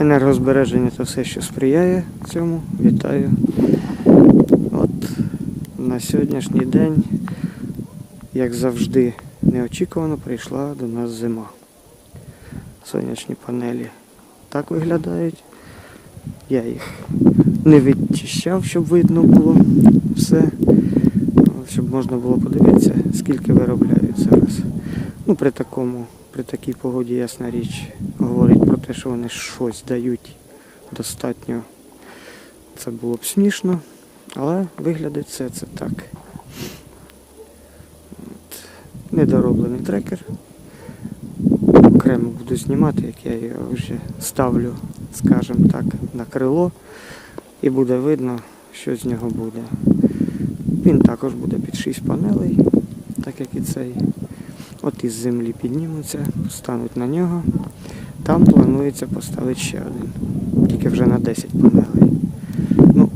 енергозбереження це все, що сприяє цьому. Вітаю. От на сьогоднішній день, як завжди, неочікувано прийшла до нас зима. Сонячні панелі так виглядають. Я їх не відчищав, щоб видно було все. Щоб можна було подивитися, скільки виробляють зараз. Ну, при такому, при такій погоді, ясна річ, говорить про те, що вони щось дають достатньо. Це було б смішно, але виглядить все це так. От. Недороблений трекер. Окремо буду знімати, як я його вже ставлю, скажімо так, на крило. І буде видно, що з нього буде. Він також буде під 6 панелей, так як і цей. От із землі піднімуться, стануть на нього. Там планується поставити ще один. Тільки вже на 10 панелей. Ну,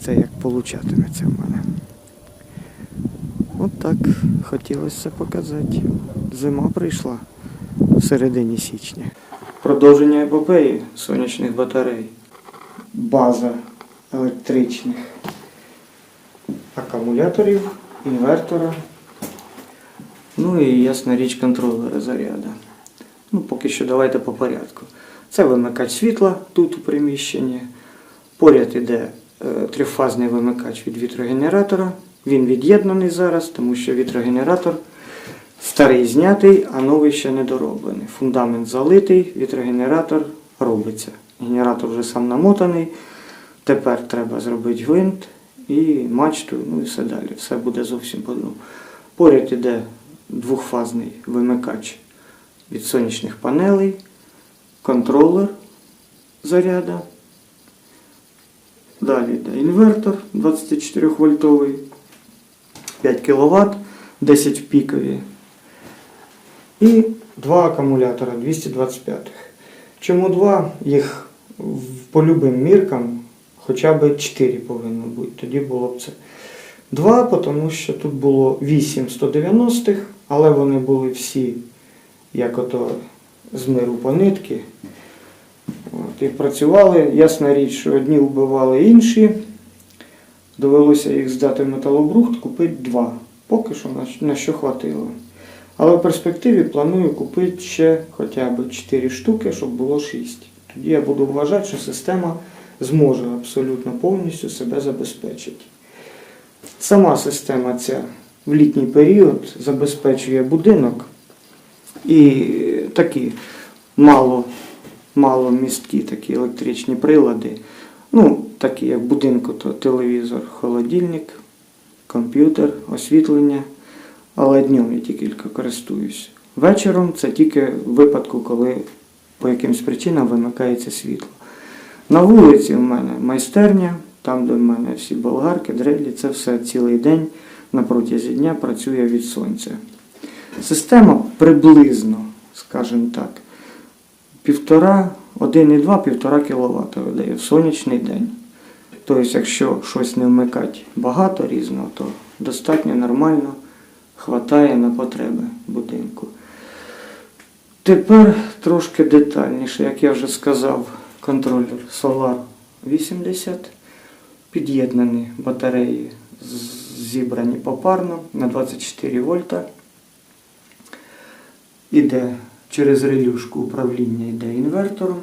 це як получатиметься в мене. От так хотілося це показати. Зима прийшла в середині січня. Продовження епопеї сонячних батарей. База електричних акумуляторів, інвертора. Ну і ясна річ контролера заряду. Ну, поки що давайте по порядку. Це вимикач світла тут у приміщенні. Поряд іде е, трифазний вимикач від вітрогенератора. Він від'єднаний зараз, тому що вітрогенератор старий знятий, а новий ще не дороблений. Фундамент залитий, вітрогенератор робиться. Генератор вже сам намотаний. Тепер треба зробити гвинт і мачту, ну і все далі. Все буде зовсім по-другому. Поряд іде двохфазний вимикач від сонячних панелей, контролер заряда. Далі йде інвертор 24 вольтовий, 5 кВт, 10 пікові. І два акумулятора 225. Чому два? Їх по любим міркам хоча б 4 повинно бути. Тоді було б це. Два, тому що тут було 8 190-х, але вони були всі як ото з миру по нитки. От, і працювали. Ясна річ, що одні вбивали інші. Довелося їх здати в металобрухт, купити два. Поки що на, що хватило. Але в перспективі планую купити ще хоча б 4 штуки, щоб було 6. Тоді я буду вважати, що система зможе абсолютно повністю себе забезпечити. Сама система ця в літній період забезпечує будинок і такі мало, мало місткі такі електричні прилади. Ну, такі як будинку, то телевізор, холодильник, комп'ютер, освітлення. Але днем я тільки користуюсь. Вечором це тільки в випадку, коли по якимсь причинам вимикається світло. На вулиці в мене майстерня, там де в мене всі болгарки, дрелі, це все цілий день на протязі дня працює від сонця. Система приблизно, скажімо так, півтора, 1,2-1,5 кВт видає в сонячний день. Тобто, якщо щось не вмикати багато різного, то достатньо нормально хватає на потреби будинку. Тепер трошки детальніше, як я вже сказав, контролер Solar 80, під'єднані батареї зібрані попарно на 24 вольта. Іде через релюшку управління йде інвертором.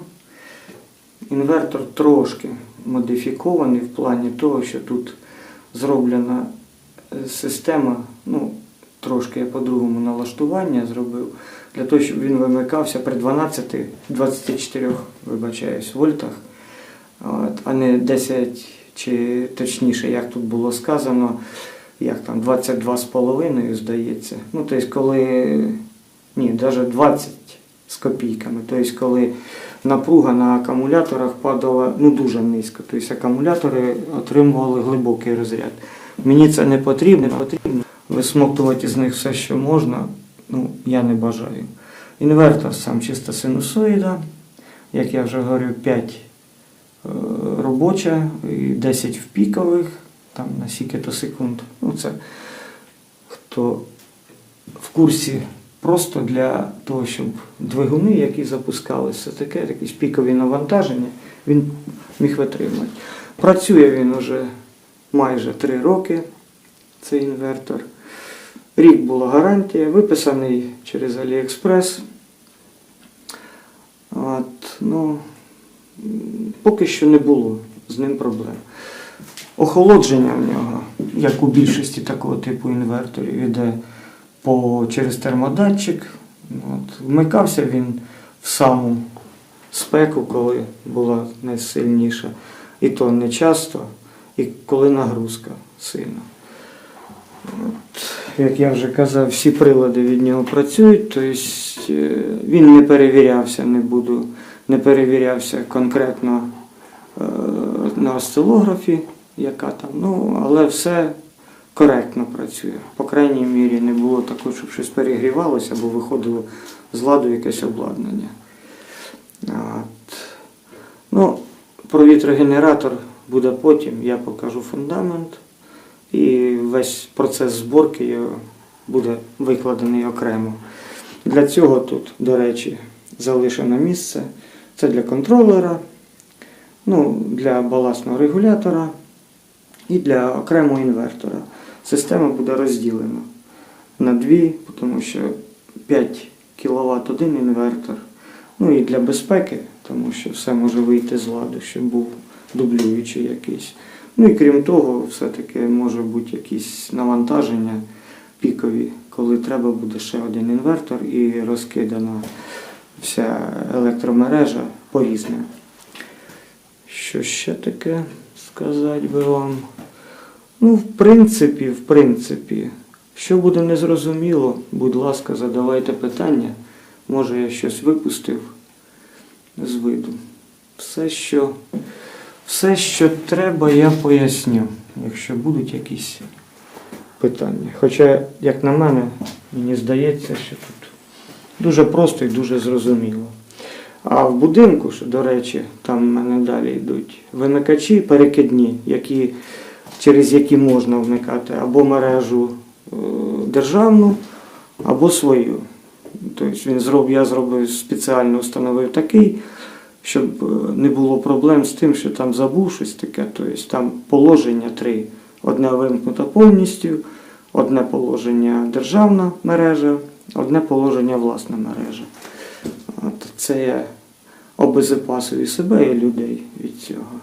Інвертор трошки модифікований в плані того, що тут зроблена е, система, ну, трошки я по-другому налаштування зробив, для того, щоб він вимикався при 12-24, вибачаюсь, вольтах, а не 10 чи точніше, як тут було сказано, як там 22,5, здається. Ну, тобто, коли, ні, навіть 20 з копійками. Тобто, коли напруга на акумуляторах падала ну, дуже низько. Тобто акумулятори отримували глибокий розряд. Мені це не потрібно, не потрібно. Висмоктувати з них все, що можна, ну, я не бажаю. Інвертор сам чиста синусоїда, як я вже говорив, 5 е, робоча і 10 в пікових, там на скільки то секунд. Ну, це хто в курсі просто для того, щоб двигуни, які запускалися, таке, якісь пікові навантаження, він міг витримати. Працює він уже майже 3 роки, цей інвертор. Рік була гарантія, виписаний через AliExpress. От, ну, поки що не було з ним проблем. Охолодження в нього, як у більшості такого типу інверторів, іде по, через термодатчик. От, вмикався він в саму спеку, коли була найсильніша. І то не часто, і коли нагрузка сильна. От, як я вже казав, всі прилади від нього працюють, тобто він не перевірявся, не буду, не перевірявся конкретно е, на осцилографі, яка там, ну, але все коректно працює. По крайній мірі не було такого, щоб щось перегрівалося або виходило з ладу якесь обладнання. От. Ну, про вітрогенератор буде потім, я покажу фундамент. І весь процес зборки буде викладений окремо. Для цього тут, до речі, залишено місце. Це для контролера, ну, для балансного регулятора і для окремого інвертора. Система буде розділена на дві, тому що 5 кВт один інвертор. Ну і для безпеки, тому що все може вийти з ладу, щоб був дублюючий якийсь. Ну і крім того, все-таки може бути якісь навантаження пікові, коли треба буде ще один інвертор і розкидана вся електромережа по різним. Що ще таке сказати би вам? Ну, в принципі, в принципі, що буде незрозуміло, будь ласка, задавайте питання. Може я щось випустив з виду. Все, що все, що треба, я поясню, якщо будуть якісь питання. Хоча, як на мене, мені здається, що тут дуже просто і дуже зрозуміло. А в будинку, що, до речі, там в мене далі йдуть вимикачі перекидні, які, через які можна вмикати або мережу е, державну, або свою. Тобто він зроб, я зробив спеціально встановив такий, щоб е, не було проблем з тим, що там забув щось таке. Тобто там положення три. Одне вимкнуто повністю, одне положення державна мережа, одне положення власна мережа. От це я обезопасив і себе і людей від цього.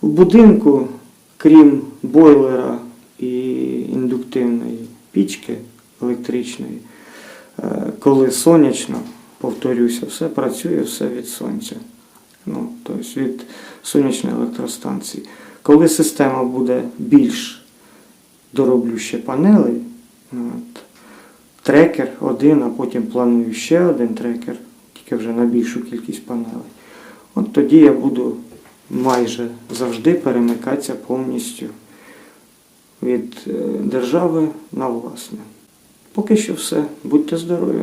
У будинку, крім бойлера і індуктивної пічки електричної, е, коли сонячно, повторюся, все працює, все від сонця. Ну, тобто від сонячної електростанції. Коли система буде більш дороблю ще панелей, от, трекер один, а потім планую ще один трекер, тільки вже на більшу кількість панелей. От тоді я буду майже завжди перемикатися повністю від е, держави на власне. Поки що все. Будьте здорові!